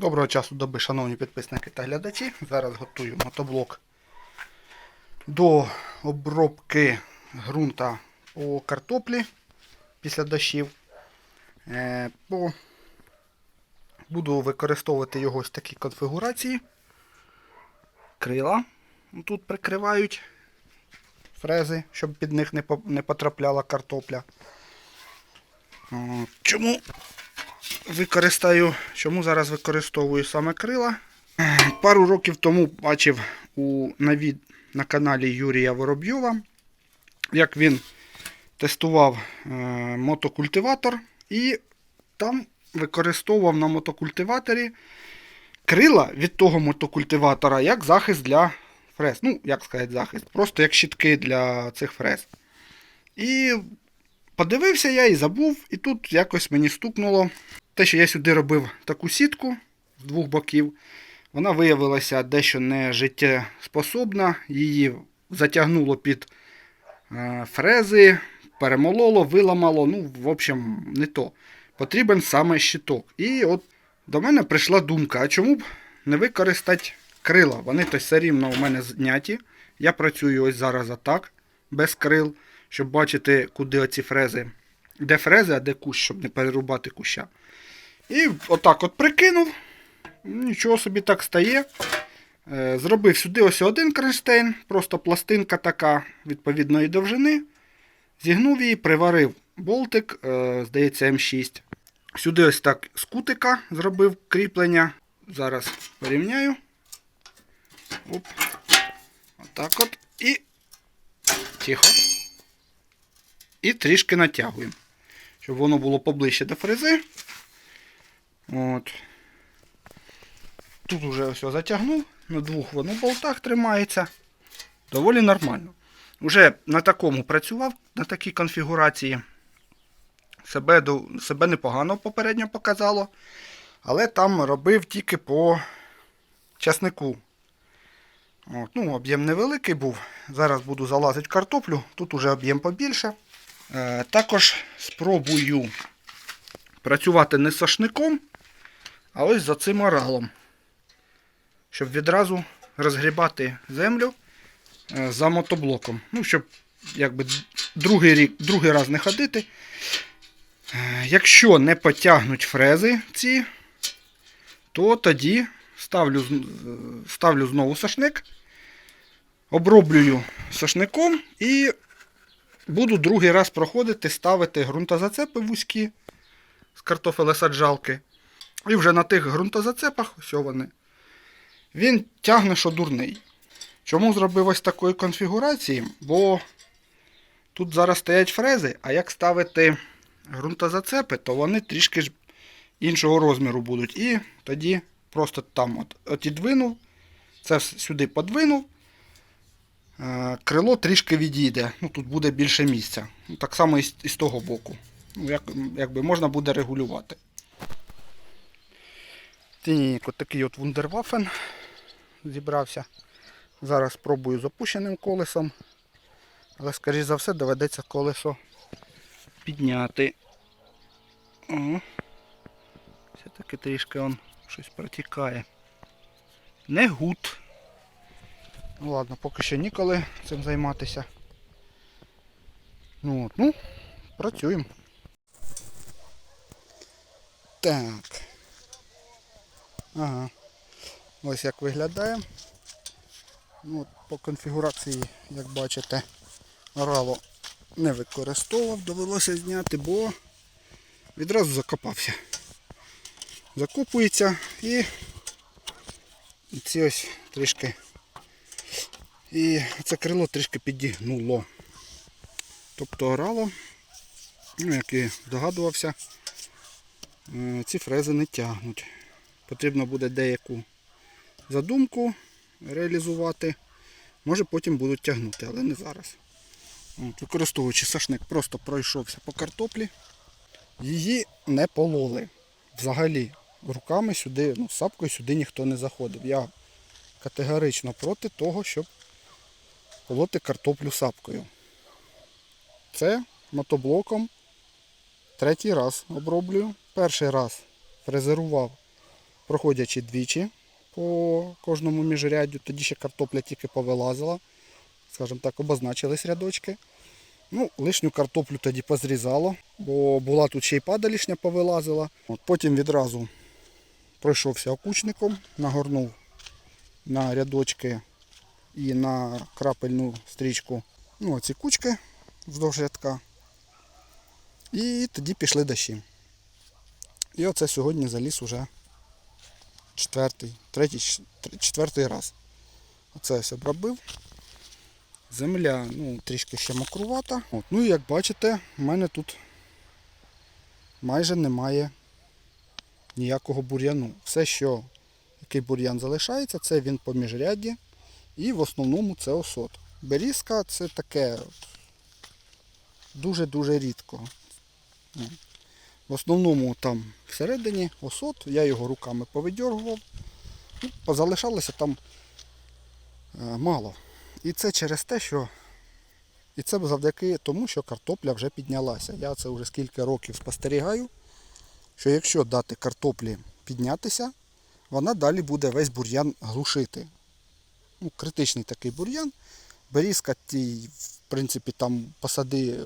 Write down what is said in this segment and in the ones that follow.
Доброго часу доби, шановні підписники та глядачі. Зараз готую мотоблок до обробки ґрунта по картоплі після дощів. Е. Буду використовувати його в такій конфігурації. Крила тут прикривають фрези, щоб під них не потрапляла картопля. Чому використаю, чому зараз використовую саме крила. Пару років тому бачив у, на, від, на каналі Юрія Воробйова, як він тестував е, мотокультиватор і там використовував на мотокультиваторі крила від того мотокультиватора як захист для фрез. Ну, як сказати, захист, просто як щитки для цих фрез. І Подивився я і забув, і тут якось мені стукнуло. Те, що я сюди робив таку сітку з двох боків, вона виявилася дещо не життєспособна. Її затягнуло під е, фрези, перемололо, виламало. Ну, в общем, не то. Потрібен саме щиток. І от до мене прийшла думка, а чому б не використати крила? Вони то все рівно у мене зняті. Я працюю ось зараз отак, без крил щоб бачити, куди оці фрези. Де фрези, а де кущ, щоб не перерубати куща. І отак от прикинув. Нічого собі так стає. Е, Зробив сюди ось один кронштейн, просто пластинка така відповідної довжини. Зігнув її, приварив болтик, е, здається, М6. Сюди ось так з кутика зробив кріплення. Зараз порівняю. Оп. Отак от. І. Тихо і трішки натягуємо, щоб воно було поближче до фрези. От. Тут вже все затягнув, на двох воно болтах тримається. Доволі нормально. Уже на такому працював, на такій конфігурації. Себе, себе непогано попередньо показало. Але там робив тільки по часнику. От, ну, Об'єм невеликий був. Зараз буду залазити картоплю. Тут уже об'єм побільше. Е, Також спробую працювати не сошником, а ось за цим оралом. Щоб відразу розгрібати землю е, за мотоблоком. Ну, щоб якби другий, рік, другий раз не ходити. Е, Якщо не потягнуть фрези ці, то тоді ставлю, е, ставлю знову сошник, оброблюю сошником і Буду другий раз проходити, ставити ґрунтозацепи вузькі з картофелесаджалки. І вже на тих ґрунтозацепах, ось вони, він тягне, що дурний. Чому зробив ось такої конфігурації? Бо тут зараз стоять фрези, а як ставити ґрунтозацепи, то вони трішки ж іншого розміру будуть. І тоді просто там от, от відвинув, це сюди подвинув. Е, Крило трішки відійде, ну тут буде більше місця. Ну, Так само і з, того боку. Ну, як, якби можна буде регулювати. Так, от такий от вундервафен зібрався. Зараз спробую з опущеним колесом. Але, скоріш за все, доведеться колесо підняти. Все-таки трішки он щось протікає. Не гуд. Ну ладно, поки що ніколи цим займатися. Ну, от, ну, працюємо. Так. Ага. Ось як виглядає. Ну, по конфігурації, як бачите, орало не використовував, довелося зняти, бо відразу закопався. Закопується і ці ось трішки і це крило трішки підігнуло. Тобто орало, ну, як і здогадувався, е, ці фрези не тягнуть. Потрібно буде деяку задумку реалізувати. Може потім будуть тягнути, але не зараз. От, використовуючи сашник, просто пройшовся по картоплі. Її не пололи. Взагалі, руками сюди, ну, сапкою сюди ніхто не заходив. Я категорично проти того, щоб полоти картоплю сапкою. Це мотоблоком третій раз оброблюю. Перший раз фрезерував проходячи двічі по кожному міжряддю, тоді ще картопля тільки повилазила, скажімо так, обозначились рядочки. Ну, лишню картоплю тоді позрізало, бо була тут ще й падалішня повилазила. От потім відразу пройшовся окучником, нагорнув на рядочки і на крапельну стрічку ну, оці кучки вздовж рядка. І тоді пішли дощі. І оце сьогодні заліз уже четвертий, третій, четвертий раз. Оце ось обробив. Земля ну, трішки ще мокрувата. От. Ну і як бачите, в мене тут майже немає ніякого бур'яну. Все, що який бур'ян залишається, це він по міжрядді. І в основному це осот. Берізка це таке дуже-дуже рідко. В основному там всередині осот, я його руками повидьоргував. Ну, позалишалося там е, мало. І це через те, що і це завдяки тому, що картопля вже піднялася. Я це вже скільки років спостерігаю, що якщо дати картоплі піднятися, вона далі буде весь бур'ян глушити. Ну, критичний такий бур'ян. Берізка тій, в принципі, там посади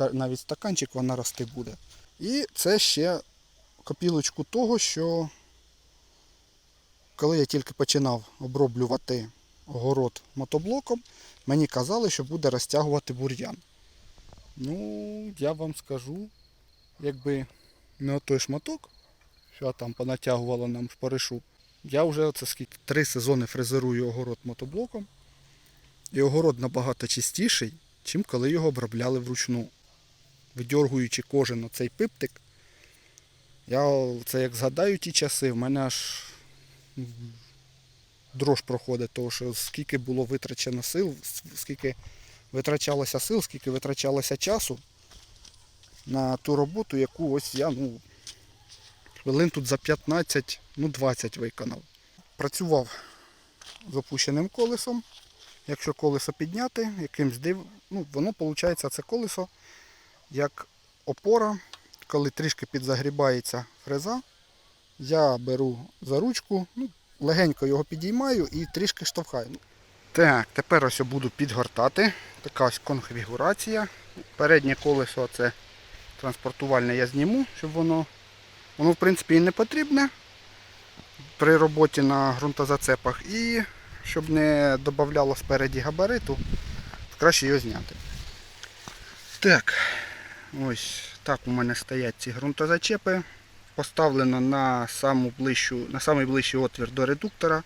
е, навіть стаканчик, вона рости буде. І це ще копілочку того, що коли я тільки починав оброблювати огород мотоблоком, мені казали, що буде розтягувати бур'ян. Ну, я вам скажу, якби не отой шматок, що там понатягувало нам шпаришу, я вже оце скільки три сезони фрезерую огород мотоблоком. І огород набагато чистіший, чим коли його обробляли вручну. Видьоргуючи кожен оцей пиптик, я це як згадаю ті часи, в мене аж дрож проходить, того що скільки було витрачено сил, скільки витрачалося сил, скільки витрачалося часу на ту роботу, яку ось я ну, хвилин тут за 15, ну 20 виконав. Працював з опущеним колесом. Якщо колесо підняти, якимсь див, ну, воно виходить, це колесо як опора, коли трішки підзагрібається фреза, я беру за ручку, ну, легенько його підіймаю і трішки штовхаю. Так, тепер ось я буду підгортати. Така ось конфігурація. Переднє колесо це транспортувальне я зніму, щоб воно. Воно в принципі і не потрібне при роботі на ґрунтозацепах. І щоб не додавало спереді габариту, краще його зняти. Так, ось так у мене стоять ці ґрунтозачепи. Поставлено на саму ближчу, на самий ближчий отвір до редуктора.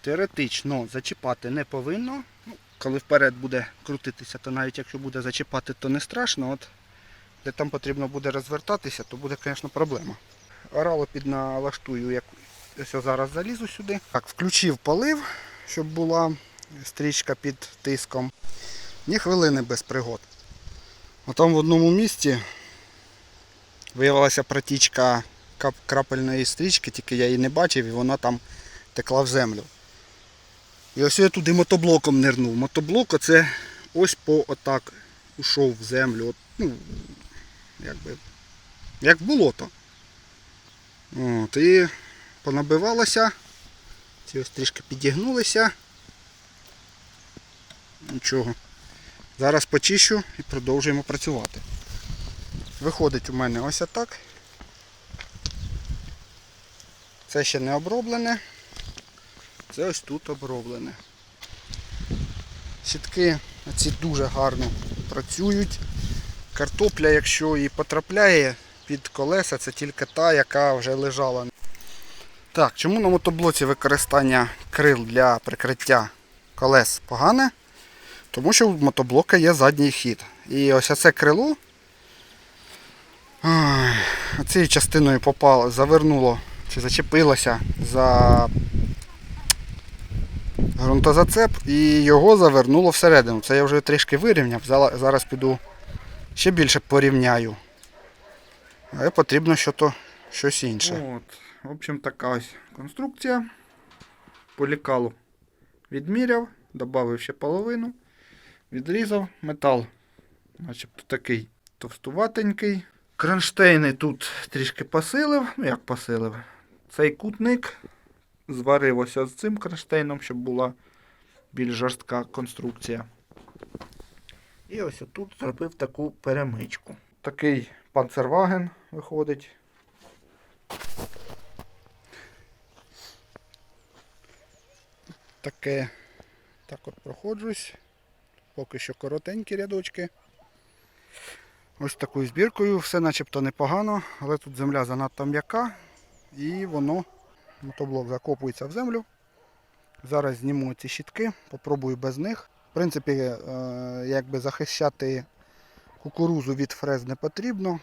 Теоретично зачіпати не повинно. Ну, коли вперед буде крутитися, то навіть якщо буде зачіпати, то не страшно. От, де там потрібно буде розвертатися, то буде, звісно, проблема. Орало підналаштую, як ось зараз залізу сюди. Так, включив полив, щоб була стрічка під тиском. Ні хвилини без пригод. Отам в одному місці виявилася протічка крапельної стрічки, тільки я її не бачив і вона там текла в землю. І ось я туди мотоблоком нирнув. Мотоблок оце ось по отак ушов в землю. От, ну, якби, як болото. От, і понабивалося. Ці ось підігнулися. Нічого. Зараз почищу і продовжуємо працювати. Виходить у мене ось отак. Це ще не оброблене. Це ось тут оброблене. Сітки ці дуже гарно працюють. Картопля, якщо і потрапляє під колеса, це тільки та, яка вже лежала. Так, чому на мотоблоці використання крил для прикриття колес погане? Тому що в мотоблока є задній хід. І ось це крило цією частиною попало, завернуло чи зачепилося за ґрунтозацеп і його завернуло всередину. Це я вже трішки вирівняв. Зараз піду ще більше порівняю. Але потрібно щось інше. От, в общем, така ось конструкція. По лікалу відміряв, додав ще половину, відрізав метал, начебто такий товстуватенький. Кронштейни тут трішки посилив, ну як посилив, Цей кутник зварив ось з цим кронштейном, щоб була більш жорстка конструкція. І ось тут зробив таку перемичку. Такий панцерваген виходить. Таке так от проходжусь. Поки що коротенькі рядочки. Ось такою збіркою, все начебто непогано, але тут земля занадто м'яка і воно, мотоблок закопується в землю. Зараз зніму ці щітки, попробую без них. В принципі, е, якби захищати кукурузу від фрез не потрібно.